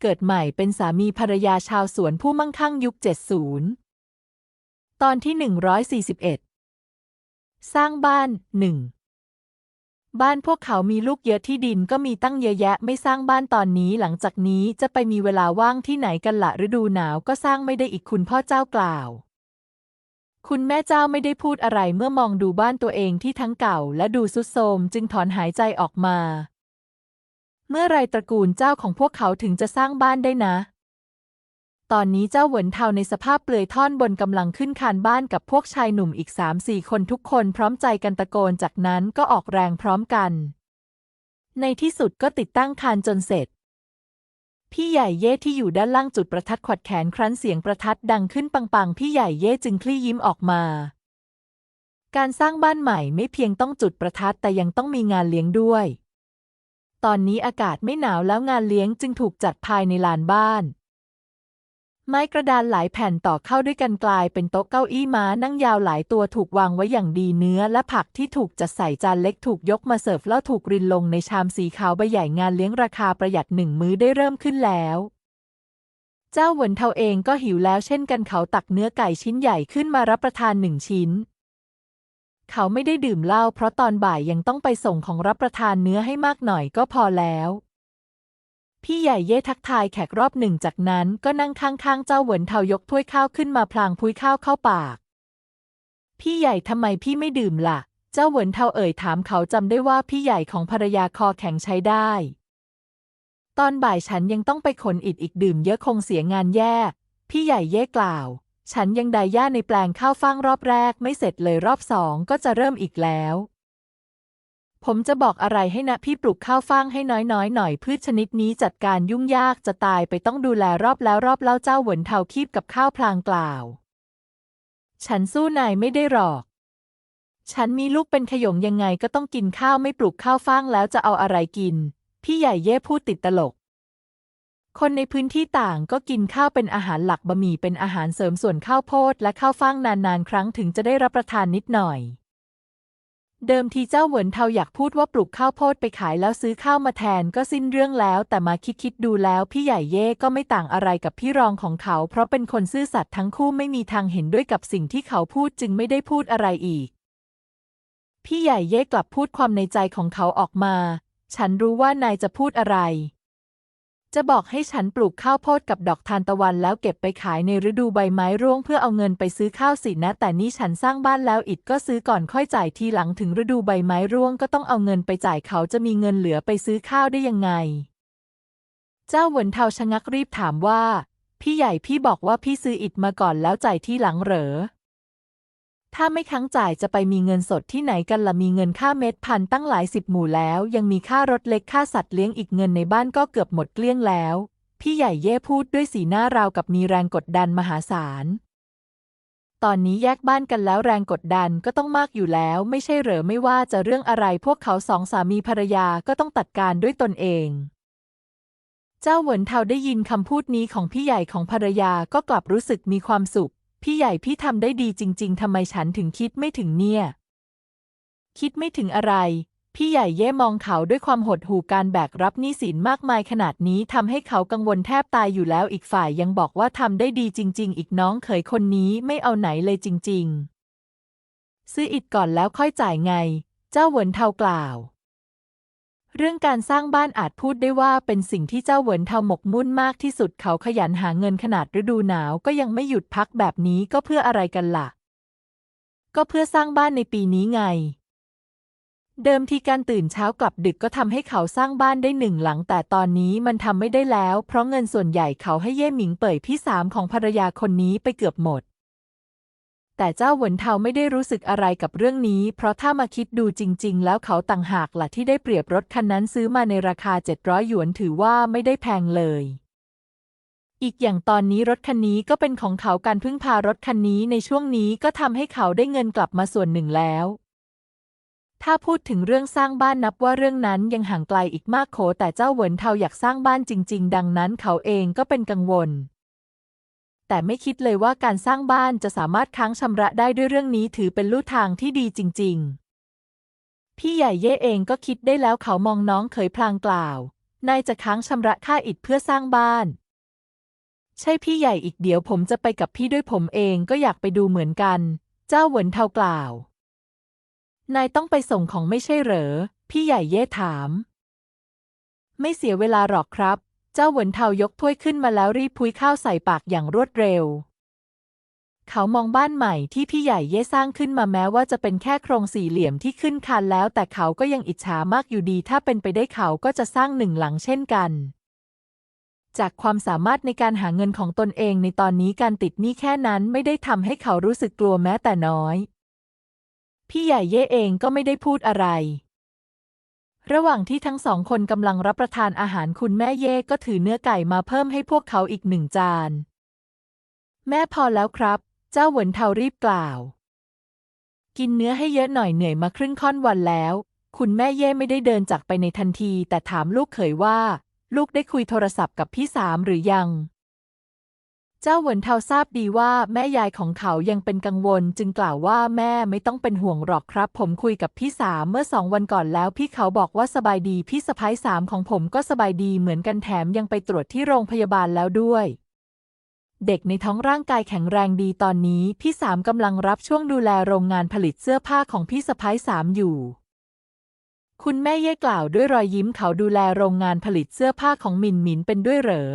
เกิดใหม่เป็นสามีภรรยาชาวสวนผู้มั่งคั่งยุค 70 ตอนที่ 141 สร้างบ้านหนึ่งบ้านพวกเขามีลูกเยอะที่ดินก็มีตั้งเยอะแยะไม่สร้างบ้านตอนนี้หลังจากนี้จะไปมีเวลาว่างที่ไหนกันละฤดูหนาวก็สร้างไม่ได้อีกคุณพ่อเจ้ากล่าว คุณแม่เจ้าไม่ได้พูดอะไรเมื่อมองดูบ้านตัวเองที่ทั้งเก่าและดูสุดโทรมจึงถอนหายใจออกมา เมื่อไรตระกูลเจ้าของพวกเขาถึงจะสร้างบ้านได้นะ ตอนนี้เจ้าเหวินเทาในสภาพเปลือยท่อนบนกำลังขึ้นคานบ้านกับพวกชายหนุ่มอีกสามสี่คนทุกคนพร้อมใจกันตะโกนจากนั้นก็ออกแรงพร้อมกัน ในที่สุดก็ติดตั้งคานจนเสร็จ พี่ใหญ่เย่ที่อยู่ด้านล่างจุดประทัดขวัดแขนครั้นเสียงประทัดดังขึ้นปังๆพี่ใหญ่เย่จึงคลี่ยิ้มออกมาการสร้างบ้านใหม่ไม่เพียงต้องจุดประทัดแต่ยังต้องมีงานเลี้ยงด้วย ตอนนี้อากาศไม่หนาวแล้วงานเลี้ยงจึงถูกจัดภายในลานบ้าน ไม้กระดานหลายแผ่นต่อเข้าด้วยกันกลายเป็นโต๊ะเก้าอี้ม้านั่งยาวหลายตัวถูกวางไว้อย่างดีเนื้อและผักที่ถูกจัดใส่จานเล็กถูกยกมาเสิร์ฟแล้วถูกรินลงในชามสีขาวใบใหญ่งานเลี้ยงราคาประหยัดหนึ่งมื้อได้เริ่มขึ้นแล้วเจ้าเหวินเทาเองก็หิวแล้วเช่นกันเขาตักเนื้อไก่ชิ้นใหญ่ขึ้นมารับประทานหนึ่งชิ้น เขาไม่ได้ดื่มเหล้าเพราะตอนบ่ายยังต้องไปส่งของรับประทานเนื้อให้มากหน่อยก็พอแล้ว พี่ใหญ่เย่ทักทายแขกรอบหนึ่งจากนั้นก็นั่งข้างๆเจ้าเหวินเทายกถ้วยข้าวขึ้นมาพลางพุ้ยข้าวเข้าปาก พี่ใหญ่ทำไมพี่ไม่ดื่มล่ะ เจ้าเหวินเทาเอ่ยถามเขาจำได้ว่าพี่ใหญ่ของภรรยาคอแข็งใช้ได้ ตอนบ่ายฉันยังต้องไปขนอิฐอีกดื่มเยอะคงเสียงานแย่พี่ใหญ่เย่กล่าว ฉันยังไดหญ้าในแปลงข้าวฟ่างรอบแรกไม่เสร็จเลยรอบสองก็จะเริ่มอีกแล้ว ผมจะบอกอะไรให้นะพี่ปลูกข้าวฟ่างให้น้อยๆ หน่อย พืชชนิดนี้จัดการยุ่งยากจะตายไปต้องดูแลรอบแล้วรอบเล่าเจ้าหวนเทาคีบกับข้าวพลางกล่าว ฉันสู้นายไม่ได้หรอก ฉันมีลูกเป็นขยงยังไงก็ต้องกินข้าวไม่ปลูกข้าวฟ่างแล้วจะเอาอะไรกิน พี่ใหญ่เย่พูดติดตลก คนในพื้นที่ต่างก็กินข้าวเป็นอาหารหลักบะหมี่เป็นอาหารเสริมส่วนข้าวโพดและข้าวฟ่างนานๆ ครั้งถึงจะได้รับประทานนิดหน่อย เดิมทีเจ้าเหวินเทาอยากพูดว่าปลูกข้าวโพดไปขายแล้วซื้อข้าวมาแทนก็สิ้นเรื่องแล้ว แต่มาคิดคิดๆดูแล้วพี่ใหญ่เย่ก็ไม่ต่างอะไรกับพี่รองของเขา เพราะเป็นคนซื่อสัตย์ทั้งคู่ไม่มีทางเห็นด้วยกับสิ่งที่เขาพูดจึงไม่ได้พูดอะไรอีก พี่ใหญ่เย่กลับพูดความในใจของเขาออกมา ฉันรู้ว่านายจะพูดอะไร จะบอกให้ฉันปลูกข้าวโพดกับดอกทานตะวันแล้วเก็บไปขายในฤดูใบไม้ร่วงเพื่อเอาเงินไปซื้อข้าวสินะ แต่นี่ฉันสร้างบ้านแล้วอิดก็ซื้อก่อนค่อยจ่ายทีหลังถึงฤดูใบไม้ร่วงก็ต้องเอาเงินไปจ่ายเขาจะมีเงินเหลือไปซื้อข้าวได้ยังไง เจ้าเหวินเทาชะงักรีบถามว่า พี่ใหญ่พี่บอกว่าพี่ซื้ออิฐมาก่อนแล้วจ่ายทีหลังเหรอ ถ้าไม่ค้างจ่ายจะไปมีเงินสดที่ไหนกันละมีเงินค่าเม็ดพันตั้งหลายสิบหมู่แล้ว ยังมีค่ารถเล็กค่าสัตว์เลี้ยงอีกเงินในบ้านก็เกือบหมดเกลี้ยงแล้ว พี่ใหญ่เย่พูดด้วยสีหน้าราวกับมีแรงกดดันมหาศาล ตอนนี้แยกบ้านกันแล้วแรงกดดันก็ต้องมากอยู่แล้ว ไม่ใช่เหรอไม่ว่าจะเรื่องอะไรพวกเขาสองสามีภรรยาก็ต้องตัดการด้วยตนเองเจ้าเหวินเทาได้ยินคำพูดนี้ของพี่ใหญ่ของภรรยาก็กลับรู้สึกมีความสุข พี่ใหญ่พี่ทำได้ดีจริง ๆทำไมฉันถึงคิดไม่ถึงเนี่ย คิดไม่ถึงอะไร พี่ใหญ่เย่มองเขาด้วยความหดหู่การแบกรับหนี้สินมากมายขนาดนี้ทำให้เขากังวลแทบตายอยู่แล้วอีกฝ่ายยังบอกว่าทำได้ดีจริง ๆ อีกน้องเขยคนนี้ไม่เอาไหนเลยจริง ๆ ซื้ออิฐก่อนแล้วค่อยจ่ายไง เจ้าเหวินเทากล่าว เรื่องการสร้างบ้านอาจพูดได้ว่าเป็นสิ่งที่เจ้าเหวินเทาหมกมุ่นมากที่สุดเขาขยันหาเงินขนาดฤดูหนาวก็ยังไม่หยุดพักแบบนี้ก็เพื่ออะไรกันล่ะ ก็เพื่อสร้างบ้านในปีนี้ไง เดิมทีการตื่นเช้ากลับดึกก็ทำให้เขาสร้างบ้านได้หนึ่งหลัง แต่ตอนนี้มันทำไม่ได้แล้ว เพราะเงินส่วนใหญ่เขาให้เย่หมิงเป่ยพี่สามของภรรยาคนนี้ไปเกือบหมด แต่เจ้าหวนเทาไม่ได้รู้สึกอะไรกับเรื่องนี้ เพราะถ้ามาคิดดูจริง ๆ แล้วเขาต่างหากล่ะที่ได้เปรียบรถคันนั้นซื้อมาในราคา 700 หยวนถือว่าไม่ได้แพงเลย อีกอย่างตอนนี้รถคันนี้ก็เป็นของเขาการพึ่งพารถคันนี้ในช่วงนี้ก็ทำให้เขาได้เงินกลับมาส่วนหนึ่งแล้วถ้าพูดถึงเรื่องสร้างบ้านนับว่าเรื่องนั้นยังห่างไกลอีกมากโขแต่เจ้าเหวินเทาอยากสร้างบ้านจริง ๆ ดังนั้นเขาเองก็เป็นกังวล แต่ไม่คิดเลยว่าการสร้างบ้านจะสามารถค้างชำระได้ด้วยเรื่องนี้ถือเป็นลู่ทางที่ดีจริง ๆ พี่ใหญ่เย่เองก็คิดได้แล้วเขามองน้องเขยพลางกล่าว นายจะค้างชำระค่าอิฐเพื่อสร้างบ้าน ใช่พี่ใหญ่อีกเดี๋ยวผมจะไปกับพี่ด้วยผมเองก็อยากไปดูเหมือนกัน เจ้าเหวินเทากล่าว นายต้องไปส่งของไม่ใช่เหรอ พี่ใหญ่เย่ถาม ไม่เสียเวลาหรอกครับ เจ้าเหวินเทายกถ้วยขึ้นมาแล้วรีบพุ้ยข้าวใส่ปากอย่างรวดเร็ว เขามองบ้านใหม่ที่พี่ใหญ่เย่สร้างขึ้นมาแม้ว่าจะเป็นแค่โครงสี่เหลี่ยมที่ขึ้นคานแล้ว แต่เขาก็ยังอิจฉามากอยู่ดี ถ้าเป็นไปได้เขาก็จะสร้างหนึ่งหลังเช่นกัน จากความสามารถในการหาเงินของตนเองในตอนนี้การติดหนี้แค่นั้นไม่ได้ทำให้เขารู้สึกกลัวแม้แต่น้อย พี่ใหญ่เย่เองก็ไม่ได้พูดอะไร ระหว่างที่ทั้งสองคนกำลังรับประทานอาหารคุณแม่เย่ก็ถือเนื้อไก่มาเพิ่มให้พวกเขาอีกหนึ่งจาน แม่พอแล้วครับ เจ้าเหวินเทารีบกล่าว กินเนื้อให้เยอะหน่อยเหนื่อยมาครึ่งค่อนวันแล้ว คุณแม่เย่ไม่ได้เดินจากไปในทันที แต่ถามลูกเขยว่า ลูกได้คุยโทรศัพท์กับพี่สามหรือยัง เจ้าเหวินเทาทราบดีว่าแม่ยายของเขายังเป็นกังวล จึงกล่าวว่าแม่ไม่ต้องเป็นห่วงหรอกครับ ผมคุยกับพี่สามเมื่อสองวันก่อนแล้ว พี่เขาบอกว่าสบายดีพี่สะพ้ายสามของผมก็สบายดีเหมือนกันแถมยังไปตรวจที่โรงพยาบาลแล้วด้วย เด็กในท้องร่างกายแข็งแรงดีตอนนี้พี่สามกำลังรับช่วงดูแลโรงงานผลิตเสื้อผ้าของพี่สะพ้ายสามอยู่คุณแม่เย่กล่าวด้วยรอยยิ้มเขาดูแลโรงงานผลิตเสื้อผ้าของหมินหมินเป็นด้วยเหรอ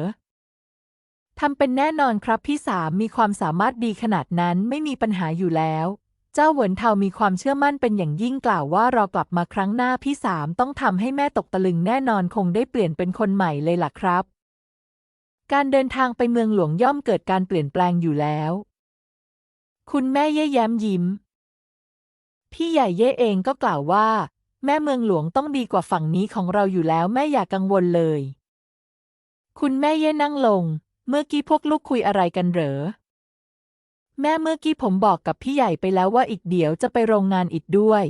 ทำเป็นแน่นอนครับพี่สามมีความสามารถดีขนาดนั้นไม่มีปัญหาอยู่แล้ว เจ้าเหวินเทามีความเชื่อมั่นเป็นอย่างยิ่งกล่าวว่ารอกลับมาครั้งหน้าพี่สามต้องทำให้แม่ตกตะลึงแน่นอนคงได้เปลี่ยนเป็นคนใหม่เลยล่ะครับ การเดินทางไปเมืองหลวงย่อมเกิดการเปลี่ยนแปลงอยู่แล้ว คุณแม่เย่แย้มยิ้ม พี่ใหญ่เย่เองก็กล่าวว่า แม่เมืองหลวงต้องดีกว่าฝั่งนี้ของเราอยู่แล้วแม่อย่ากังวลเลย คุณแม่เย่นั่งลง เมื่อกี้พวกลูกคุยอะไรกันเหรอ แม่เมื่อกี้ผมบอกกับพี่ใหญ่ไปแล้วว่าอีกเดี๋ยวจะไปโรงงานอิฐด้วย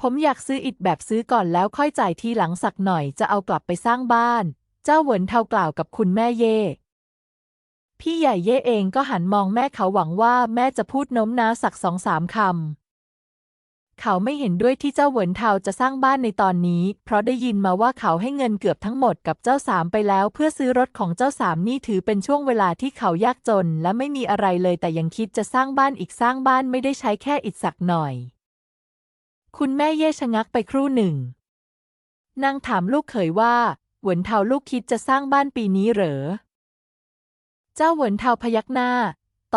ผมอยากซื้ออิฐแบบซื้อก่อนแล้วค่อยจ่ายทีหลังสักหน่อยจะเอากลับไปสร้างบ้าน เจ้าเหวินเทากล่าวกับคุณแม่เย่พี่ใหญ่เย่เองก็หันมองแม่เขาหวังว่าแม่จะพูดโน้มน้าวสักสองสามคำ เขาไม่เห็นด้วยที่เจ้าเหวินเทาจะสร้างบ้านในตอนนี้ เพราะได้ยินมาว่าเขาให้เงินเกือบทั้งหมดกับเจ้าสามไปแล้วเพื่อซื้อรถของเจ้าสามนี่ถือเป็นช่วงเวลาที่เขายากจน และไม่มีอะไรเลยแต่ยังคิดจะสร้างบ้านอีกสร้างบ้านไม่ได้ใช้แค่อิฐสักหน่อย คุณแม่เย่ชะงักไปครู่หนึ่งนางถามลูกเขยว่าเหวินเทาลูกคิดจะสร้างบ้านปีนี้เหรอ เจ้าเหวินเทาพยักหน้า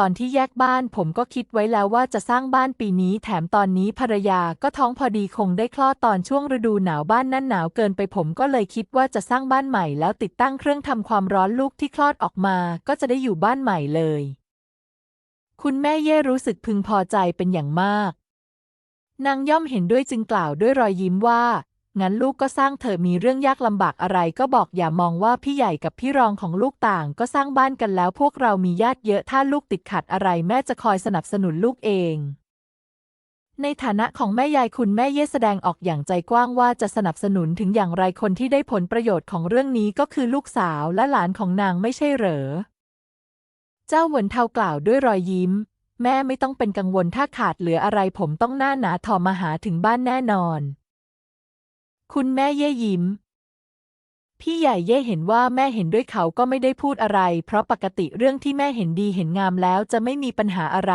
ตอนที่แยกบ้านผมก็คิดไว้แล้วว่าจะสร้างบ้านปีนี้ แถมตอนนี้ภรรยาก็ท้องพอดีคงได้คลอดตอนช่วงฤดูหนาวบ้านนั่นหนาวเกินไปผมก็เลยคิดว่าจะสร้างบ้านใหม่ แล้วติดตั้งเครื่องทำความร้อนลูกที่คลอดออกมา ก็จะได้อยู่บ้านใหม่เลย คุณแม่เย่รู้สึกพึงพอใจเป็นอย่างมากนางย่อมเห็นด้วยจึงกล่าวด้วยรอยยิ้มว่า งั้นลูกก็สร้างเถอะมีเรื่องยากลำบากอะไรก็บอกอย่ามองว่าพี่ใหญ่กับพี่รองของลูกต่างก็สร้างบ้านกันแล้วพวกเรามีญาติเยอะถ้าลูกติดขัดอะไรแม่จะคอยสนับสนุนลูกเอง ในฐานะของแม่ยายคุณแม่เย่แสดงออกอย่างใจกว้างว่าจะสนับสนุนถึงอย่างไรคนที่ได้ผลประโยชน์ของเรื่องนี้ก็คือลูกสาวและหลานของนางไม่ใช่เหรอ เจ้าหวนเทากล่าวด้วยรอยยิ้ม แม่ไม่ต้องเป็นกังวลถ้าขาดเหลืออะไรผมต้องหน้าหนาถอมาหาถึงบ้านแน่นอน คุณแม่เย่ยิ้ม พี่ใหญ่เย่เห็นว่าแม่เห็นด้วยเขาก็ไม่ได้พูดอะไร เพราะปกติเรื่องที่แม่เห็นดีเห็นงามแล้วจะไม่มีปัญหาอะไร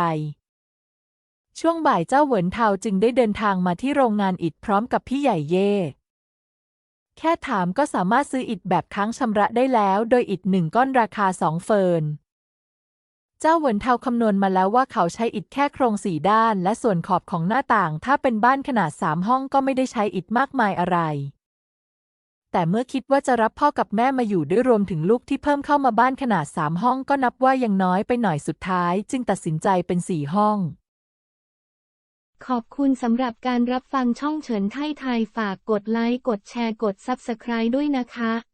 ช่วงบ่ายเจ้าเหวินเทาจึงได้เดินทางมาที่โรงงานอิฐพร้อมกับพี่ใหญ่เย่ แค่ถามก็สามารถซื้ออิฐแบบค้างชำระได้แล้ว โดยอิฐหนึ่งก้อนราคาสองเฟิร์น เจ้าเหวินเทาคำนวณมาแล้วว่าเขาใช้อิฐแค่โครงสี่ด้าน และส่วนขอบของหน้าต่าง ถ้าเป็นบ้านขนาดสามห้องก็ไม่ได้ใช้อิฐมากมายอะไร แต่เมื่อคิดว่าจะรับพ่อกับแม่มาอยู่ด้วยรวมถึงลูกที่เพิ่มเข้ามาบ้านขนาดสามห้องก็นับว่ายังน้อยไปหน่อยสุดท้าย จึงตัดสินใจเป็นสี่ห้องขอบคุณสำหรับการรับฟังช่องเฉินไทยไทยฝากกดไลค์ กดแชร์ กด Subscribe ด้วยนะคะ